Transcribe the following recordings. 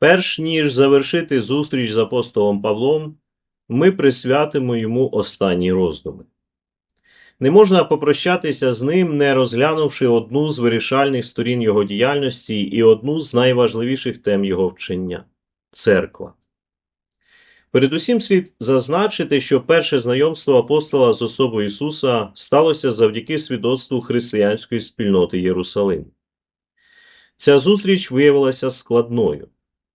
Перш ніж завершити зустріч з апостолом Павлом, ми присвятимо йому останні роздуми. Не можна попрощатися з ним, не розглянувши одну з вирішальних сторін його діяльності і одну з найважливіших тем його вчення церква. Передусім слід зазначити, що перше знайомство апостола з особою Ісуса сталося завдяки свідоцтву християнської спільноти Єрусалиму. Ця зустріч виявилася складною.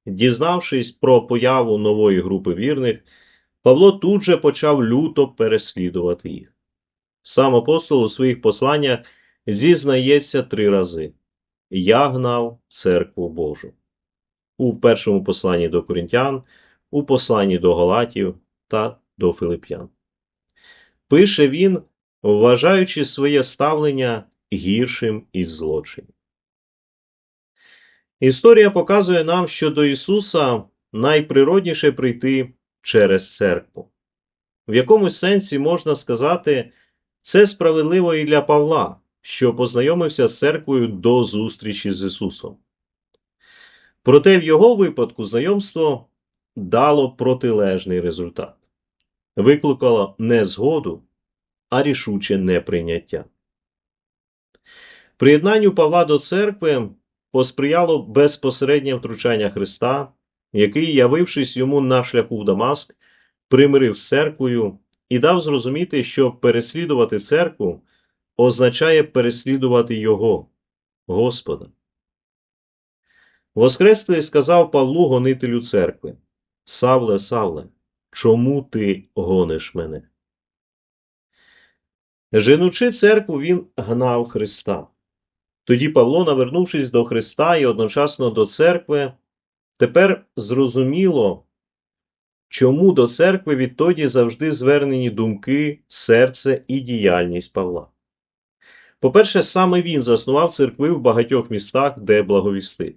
Дізнавшись про появу нової групи вірних, Павло тут же почав люто переслідувати їх. Сам апостол у своїх посланнях зізнається три рази: Я гнав церкву Божу. У першому посланні до коринтян, у посланні до Галатів та до Филип'ян. Пише він, вважаючи своє ставлення гіршим із злочинів. Історія показує нам, що до Ісуса найприродніше прийти через церкву. В якомусь сенсі можна сказати, це справедливо і для Павла, що познайомився з церквою до зустрічі з Ісусом. Проте в його випадку знайомство дало протилежний результат, викликало не згоду, а рішуче неприйняття. Приєднанню Павла до церкви посприяло безпосереднє втручання Христа, який, явившись йому на шляху в Дамаск, примирив з церквою і дав зрозуміти, що переслідувати церкву означає переслідувати Його, Господа. Воскреслий сказав Павлу гонителю церкви: Савле, Савле, чому ти гониш мене? Женучи церкву, він гнав Христа. Тоді Павло, навернувшись до Христа і одночасно до церкви, тепер зрозуміло, чому до церкви відтоді завжди звернені думки, серце і діяльність Павла. По-перше, саме він заснував церкви в багатьох містах, де благовістив.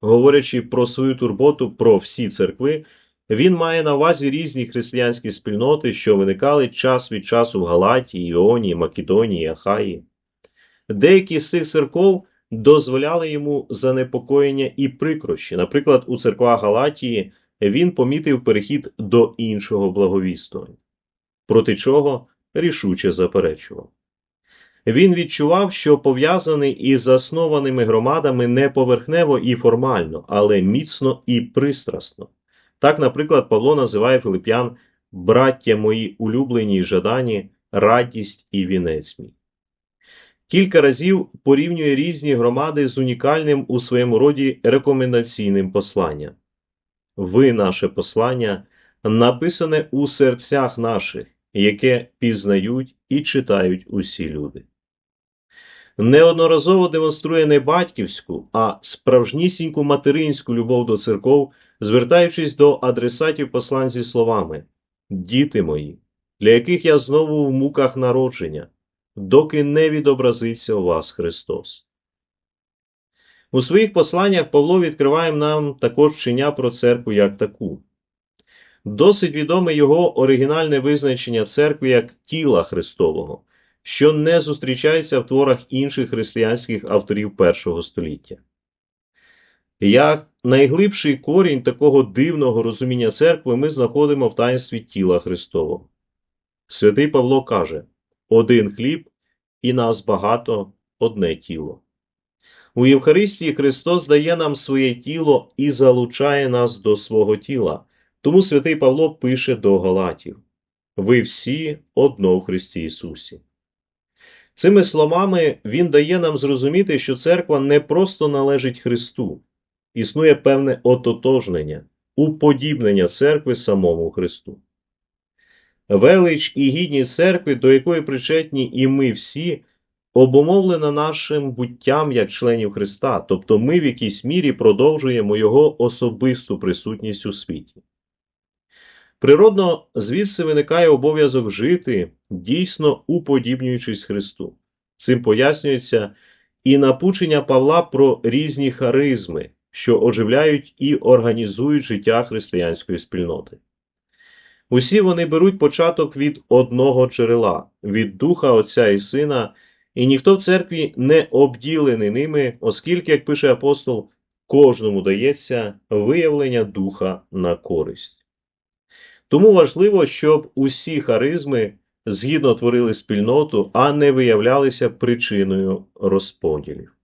Говорячи про свою турботу про всі церкви, він має на увазі різні християнські спільноти, що виникали час від часу в Галатії, Іонії, Македонії, Ахаї. Деякі з цих церков дозволяли йому занепокоєння і прикрощі. Наприклад, у церквах Галатії він помітив перехід до іншого благовістування, проти чого рішуче заперечував. Він відчував, що пов'язаний із заснованими громадами не поверхнево і формально, але міцно і пристрасно. Так, наприклад, Павло називає Филип'ян браття мої улюблені жадані, радість і вінець мій. Кілька разів порівнює різні громади з унікальним у своєму роді рекомендаційним посланням. Ви, наше послання, написане у серцях наших, яке пізнають і читають усі люди. Неодноразово демонструє не батьківську, а справжнісіньку материнську любов до церков, звертаючись до адресатів послань зі словами Діти мої, для яких я знову в муках народження, доки не відобразиться у вас Христос. У своїх посланнях Павло відкриває нам також вчення про церкву як таку. Досить відоме його оригінальне визначення церкви як тіла Христового, що не зустрічається в творах інших християнських авторів першого століття. Як найглибший корінь такого дивного розуміння церкви ми знаходимо в таїнстві тіла Христового. Святий Павло каже: один хліб, і нас багато, одне тіло. У Євхаристії Христос дає нам своє тіло і залучає нас до свого тіла. Тому святий Павло пише до Галатів: Ви всі одно в Христі Ісусі. Цими словами Він дає нам зрозуміти, що церква не просто належить Христу, існує певне ототожнення, уподібнення церкви самому Христу. Велич і гідність церкви, до якої причетні і ми всі, обумовлена нашим буттям як членів Христа, тобто ми в якійсь мірі продовжуємо Його особисту присутність у світі. Природно, звідси виникає обов'язок жити, дійсно уподібнюючись Христу. Цим пояснюється і напучення Павла про різні харизми, що оживляють і організують життя християнської спільноти. Усі вони беруть початок від одного джерела, від Духа Отця і Сина, і ніхто в церкві не обділений ними, оскільки, як пише апостол, кожному дається виявлення духа на користь. Тому важливо, щоб усі харизми згідно творили спільноту, а не виявлялися причиною розподілів.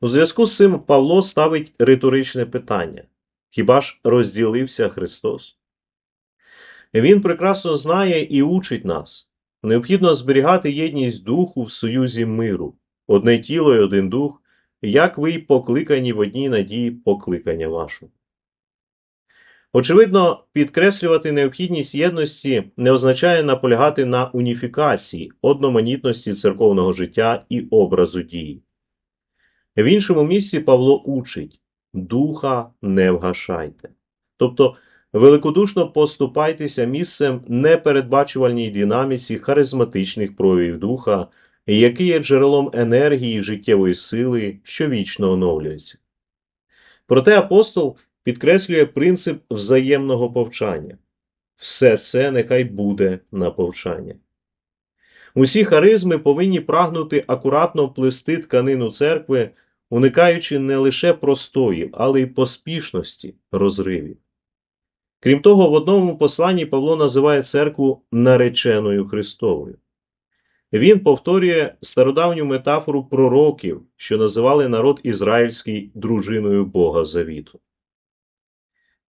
У зв'язку з цим Павло ставить риторичне питання: хіба ж розділився Христос? Він прекрасно знає і учить нас. Необхідно зберігати єдність духу в союзі миру, одне тіло і один дух, як ви й покликані в одній надії покликання вашого. Очевидно, підкреслювати необхідність єдності не означає наполягати на уніфікації, одноманітності церковного життя і образу дії. В іншому місці Павло учить духа не вгашайте. Тобто великодушно поступайтеся місцем непередбачувальній динаміці харизматичних проявів духа, який є джерелом енергії життєвої сили, що вічно оновлюється. Проте апостол підкреслює принцип взаємного повчання. Все це нехай буде на повчання. Усі харизми повинні прагнути акуратно плести тканину церкви, уникаючи не лише простоїв, але й поспішності розривів. Крім того, в одному посланні Павло називає церкву нареченою Христовою. Він повторює стародавню метафору пророків, що називали народ ізраїльський дружиною Бога Завіту.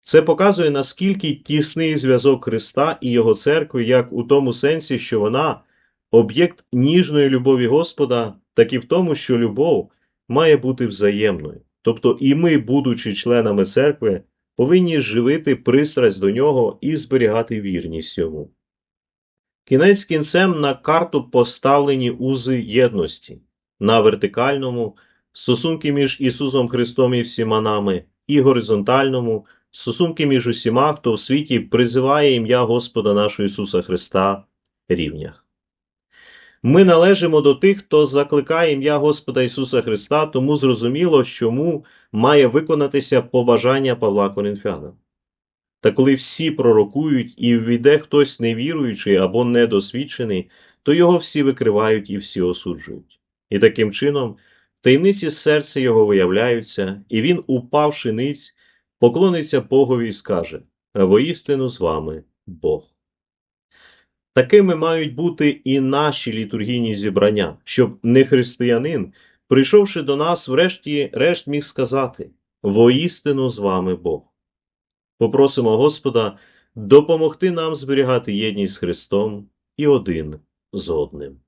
Це показує, наскільки тісний зв'язок Христа і Його церкви, як у тому сенсі, що вона об'єкт ніжної любові Господа, так і в тому, що любов має бути взаємною. Тобто і ми, будучи членами церкви, повинні живити пристрасть до нього і зберігати вірність йому. Кінець кінцем на карту поставлені узи єдності на вертикальному стосунки між Ісусом Христом і всіма нами, і горизонтальному стосунки між усіма, хто в світі призиває ім'я Господа нашого Ісуса Христа рівнях. Ми належимо до тих, хто закликає ім'я Господа Ісуса Христа, тому зрозуміло, чому має виконатися побажання Павла Коринфяна. Та коли всі пророкують і ввійде хтось невіруючий або недосвідчений, то його всі викривають і всі осуджують. І таким чином таємниці серця його виявляються, і він, упавши ниць, поклониться Богові і скаже воістину з вами Бог. Такими мають бути і наші літургійні зібрання, щоб не християнин, прийшовши до нас, врешті-решт міг сказати воістину з вами Бог. Попросимо Господа допомогти нам зберігати єдність з Христом і один з одним.